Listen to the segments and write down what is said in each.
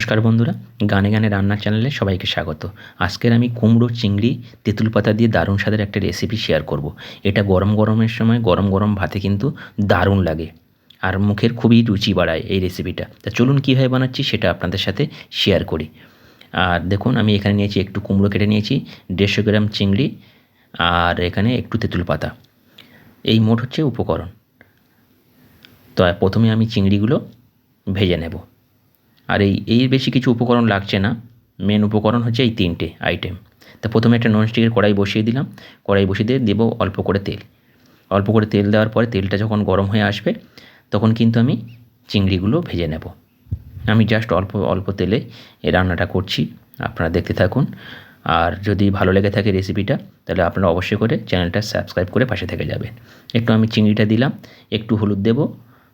নমস্কার বন্ধুরা, গানে গানে রান্নার চ্যানেলে সবাইকে স্বাগত। আজকের আমি কুমড়ো, চিংড়ি, তেঁতুল পাতা দিয়ে দারুণ স্বাদের একটা রেসিপি শেয়ার করব। এটা গরম গরমের সময় গরম গরম ভাতে কিন্তু দারুণ লাগে আর মুখের খুবই রুচি বাড়ায় এই রেসিপিটা তা চলুন কীভাবে বানাচ্ছি সেটা আপনাদের সাথে শেয়ার করি। আর দেখুন, আমি এখানে নিয়েছি একটু কুমড়ো কেটে নিয়েছি, দেড়শো গ্রাম চিংড়ি আর এখানে একটু তেঁতুল পাতা। এই মোট হচ্ছে উপকরণ। তো প্রথমে আমি চিংড়িগুলো ভেজে নেব। আর এই এর বেশি কিছু উপকরণ লাগছে না। মেন উপকরণ হচ্ছে এই তিনটে আইটেম তা প্রথমে একটা ননস্টিকের কড়াই বসিয়ে দিলাম। কড়াই বসিয়ে দিয়ে দেবো অল্প করে তেল। অল্প করে তেল দেওয়ার পরে তেলটা যখন গরম হয়ে আসবে, তখন কিন্তু আমি চিংড়িগুলো ভেজে নেব। আমি জাস্ট অল্প অল্প তেলে এই রান্নাটা করছি। আপনারা দেখতে থাকুন। আর যদি ভালো লেগে থাকে রেসিপিটা তাহলে আপনারা অবশ্যই করে চ্যানেলটা সাবস্ক্রাইব করে পাশে থেকে যাবেন। একটু আমি চিংড়িটা দিলাম। একটু হলুদ দেবো।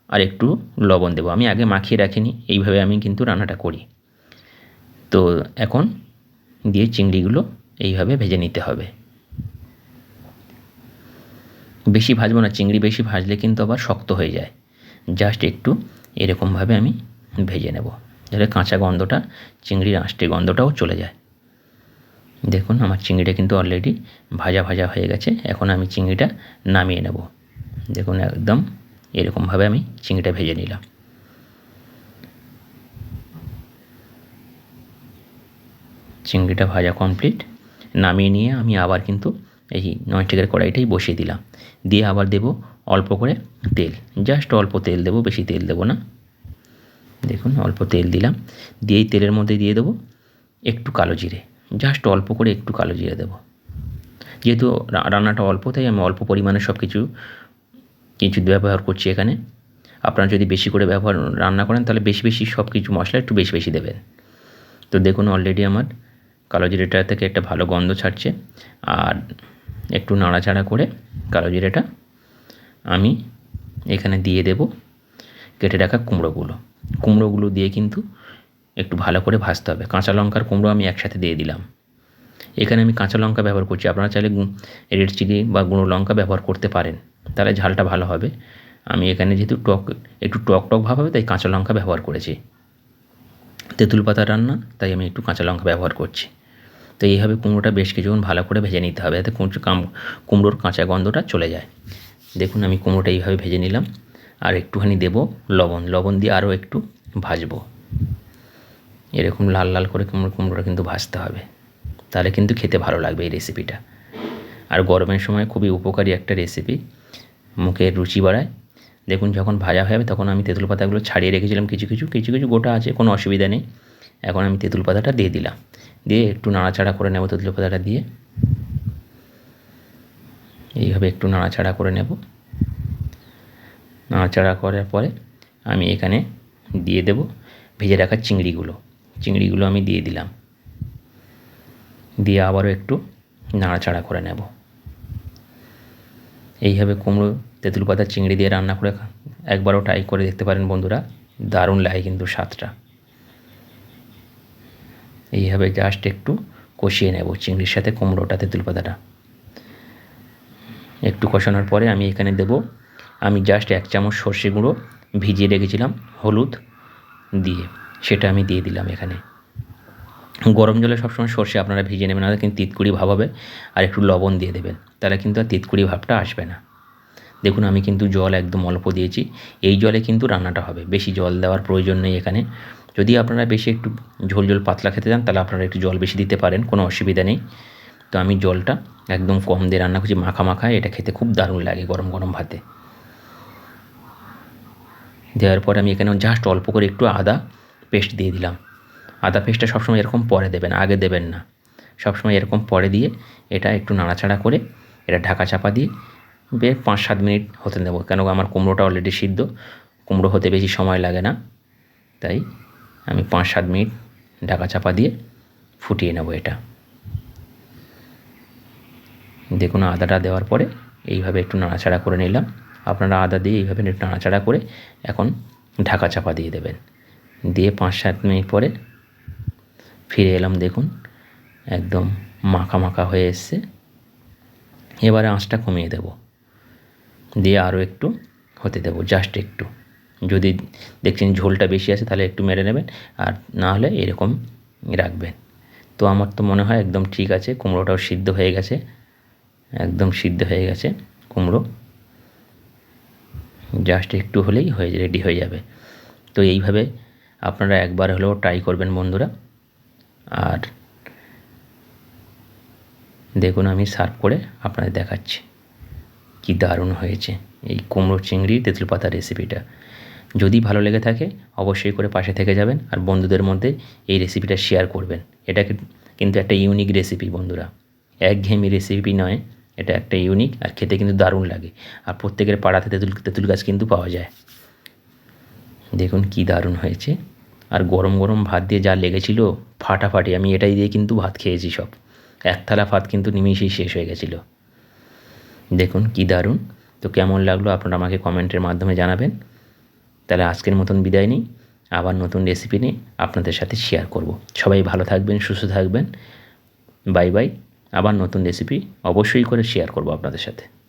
আর একটু লবণ দেবো। আমি আগে মাখিয়ে রাখিনি, এইভাবে আমি কিন্তু রান্নাটা করি। তো এখন দিয়ে চিংড়িগুলো এইভাবে ভেজে নিতে হবে। বেশি ভাজবো না, চিংড়ি বেশি ভাজলে কিন্তু আবার শক্ত হয়ে যায়। জাস্ট একটু এরকমভাবে আমি ভেজে নেব, যাতে কাঁচা গন্ধটা, চিংড়ির আঁশটে গন্ধটাও চলে যায়। দেখুন, আমার চিংড়িটা কিন্তু অলরেডি ভাজা ভাজা হয়ে গেছে। এখন আমি চিংড়িটা নামিয়ে নেব। দেখুন, একদম এরকমভাবে আমি চিংড়িটা ভেজে নিলাম। চিংড়িটা ভাজা কমপ্লিট নামিয়ে নিয়ে আমি আবার কিন্তু এই নয়টিকের কড়াইটাই বসিয়ে দিলাম। দিয়ে আবার দেব অল্প করে তেল। জাস্ট অল্প তেল দেবো, বেশি তেল দেবো না। দেখুন, অল্প তেল দিলাম। দিয়ে এই তেলের মধ্যে দিয়ে দেবো একটু কালো জিরে। জাস্ট অল্প করে একটু কালো জিরে দেবো। যেহেতু রান্নাটা অল্প, তাই আমি অল্প পরিমাণে সব কিছু কিছু ব্যবহার করছি এখানে। আপনারা যদি বেশি করে ব্যবহার রান্না করেন, তাহলে বেশি বেশি সব কিছু মশলা একটু বেশি বেশি দেবেন। তো দেখুন অলরেডি আমার কালো জিরেটা থেকে একটা ভালো গন্ধ ছাড়ছে। আর একটু নাড়াচাড়া করে কালো জিরেটা আমি এখানে দিয়ে দেব কেটে রাখা কুমড়োগুলো। কুমড়োগুলো দিয়ে কিন্তু একটু ভালো করে ভাজতে হবে। কাঁচা লঙ্কার কুমড়ো আমি একসাথে দিয়ে দিলাম। এখানে আমি কাঁচা লঙ্কা ব্যবহার করছি। আপনারা চাইলে রেড চিলি বা গুঁড়ো লঙ্কা ব্যবহার করতে পারেন। তাহলে ঝালটা ভালো হবে। আমি এখানে যেহেতু টক, একটু টক টক ভাব হবে, তাই কাঁচা লঙ্কা ব্যবহার করেছি। তেঁতুল পাতা রান্না, তাই আমি একটু কাঁচা লঙ্কা ব্যবহার করছি। তো এইভাবে কুমড়োটা বেশ কিছুক্ষণ ভালো করে ভেজে নিতে হবে, যাতে কুমড়োর কাঁচা গন্ধটা চলে যায়। দেখুন, আমি কুমড়োটা এইভাবে ভেজে নিলাম। আর একটুখানি দেব লবণ লবণ দিয়ে আরও একটু ভাজবো। এরকম লাল লাল করে কুমড়ো, কুমড়োটা কিন্তু ভাজতে হবে। তাহলে কিন্তু খেতে ভালো লাগবে এই রেসিপিটা আর গরমের সময় খুবই উপকারী একটা রেসিপি মুখের রুচি বাড়ায়। দেখুন, যখন ভাজা হয়ে যাবে তখন আমি তেঁতুল পাতাগুলো ছাড়িয়ে রেখেছিলাম কিছু কিছু কিছু কিছু গোটা আছে, কোনো অসুবিধা নেই। এখন আমি তেঁতুল পাতাটা দিয়ে দিলাম। দিয়ে একটু নাড়াচাড়া করে নেব তেঁতুল পাতাটা দিয়ে। এইভাবে একটু নাড়াচাড়া করে নেব। নাড়াচাড়া করার পরে আমি এখানে দিয়ে দেব ভেজে রাখা চিংড়িগুলো। চিংড়িগুলো আমি দিয়ে দিলাম। দিয়ে আবারও একটু নাড়াচাড়া করে নেব। এইভাবে কুমড়ো তেঁতুল পাতা চিংড়ি দিয়ে রান্না করে একবারও ট্রাই করে দেখতে পারেন বন্ধুরা। দারুণ লাগে কিন্তু স্বাদটা। এইভাবে জাস্ট একটু কষিয়ে নেব চিংড়ির সাথে কুমড়োটা তেঁতুল পাতাটা একটু কষানোর পরে আমি এখানে দেব, আমি জাস্ট এক চামচ সর্ষে গুঁড়ো ভিজিয়ে রেখেছিলাম, হলুদ দিয়ে। সেটা আমি দিয়ে দিলাম এখানে। গরম জলে সবসময় সর্ষে আপনারা ভিজিয়ে নেবেন না কিন্তু তিতকুড়ি ভাব হবে আর একটু লবণ দিয়ে দেবেন। তাহলে কিন্তু আর তিতকুড়ি ভাবটা আসবে না। দেখুন, আমি কিন্তু জল একদম অল্প দিয়েছি। এই জলে কিন্তু রান্নাটা হবে। বেশি জল দেওয়ার প্রয়োজন নেই এখানে। যদি আপনারা বেশি একটু ঝোল ঝোল পাতলা খেতে চান, তাহলে আপনারা একটু জল বেশি দিতে পারেন, কোনো অসুবিধা নেই। তো আমি জলটা একদম কম দিয়ে রান্না করছি, মাখা মাখা, এটা খেতে খুব দারুণ লাগে গরম গরম ভাতে। দেওয়ার পর আমি এখানে জাস্ট অল্প করে একটু আদা পেস্ট দিয়ে দিলাম। আদা পেস্টটা সবসময় এরকম পরে দেবেন, আগে দেবেন না। সবসময় এরকম পরে দিয়ে এটা একটু নাড়াচাড়া করে এটা ঢাকা চাপা দিয়ে বে পাঁচ সাত মিনিট হতে দেবো। কেন আমার কুমড়োটা অলরেডি সিদ্ধ, কুমড়ো হতে বেশি সময় লাগে না। তাই আমি পাঁচ সাত মিনিট ঢাকা চাপা দিয়ে ফুটিয়ে নেব এটা। দেখুন, আদাটা দেওয়ার পরে এইভাবে একটু নাড়াচাড়া করে নিলাম। আপনারা আদা দিয়ে এইভাবে একটু নাড়াচাড়া করে এখন ঢাকা চাপা দিয়ে দেবেন। দিয়ে পাঁচ সাত মিনিট পরে ফিরে এলাম, দেখুন, একদম মাখা মাখা হয়ে এসছে। এবারে আঁচটা কমিয়ে দেব। দিয়ে আরও একটু হতে দেবো জাস্ট একটু। যদি দেখছেন ঝোলটা বেশি আছে, তাহলে একটু মেরে নেবেন, আর না হলে এরকম রাখবেন। তো আমার তো মনে হয় একদম ঠিক আছে, কুমড়োটাও সিদ্ধ হয়ে গেছে। একদম সিদ্ধ হয়ে গেছে কুমড়ো। জাস্ট একটু হলেই হয়ে রেডি হয়ে যাবে। তো এইভাবে আপনারা একবার হলেও ট্রাই করবেন বন্ধুরা। আর দেখুন আমি সার্ভ করে আপনাদের দেখাচ্ছি কি দারুণ হয়েছে। এই কুমড়ো চিংড়ি, তেঁতুল পাতা রেসিপিটা যদি ভালো লেগে থাকে, অবশ্যই করে পাশে থেকে যাবেন আর বন্ধুদের মধ্যে এই রেসিপিটা শেয়ার করবেন। এটা কিন্তু একটা ইউনিক রেসিপি বন্ধুরা। একঘেয়েমি রেসিপি নয়, এটা একটা ইউনিক আর খেতে কিন্তু দারুণ লাগে। আর প্রত্যেকের পাড়াতে তেঁতুল তেঁতুল গাছ কিন্তু পাওয়া যায়। দেখুন কি দারুণ হয়েছে। আর গরম গরম ভাত দিয়ে যা লেগেছিল, ফাটাফাটি। আমি এটাই দিয়ে কিন্তু ভাত খেয়েছি সব। এক থালা ভাত কিন্তু নিমিষেই শেষ হয়ে গেছিল। দেখুন কি দারুণ। তো কেমন লাগল আপনারা আমাকে কমেন্টের মাধ্যমে জানাবেন। তাহলে আজকের মতন বিদায় নিই। আবার নতুন রেসিপি নিয়ে আপনাদের সাথে শেয়ার করব। সবাই ভালো থাকবেন, সুস্থ থাকবেন। বাই বাই আবার নতুন রেসিপি অবশ্যই করে শেয়ার করব আপনাদের সাথে।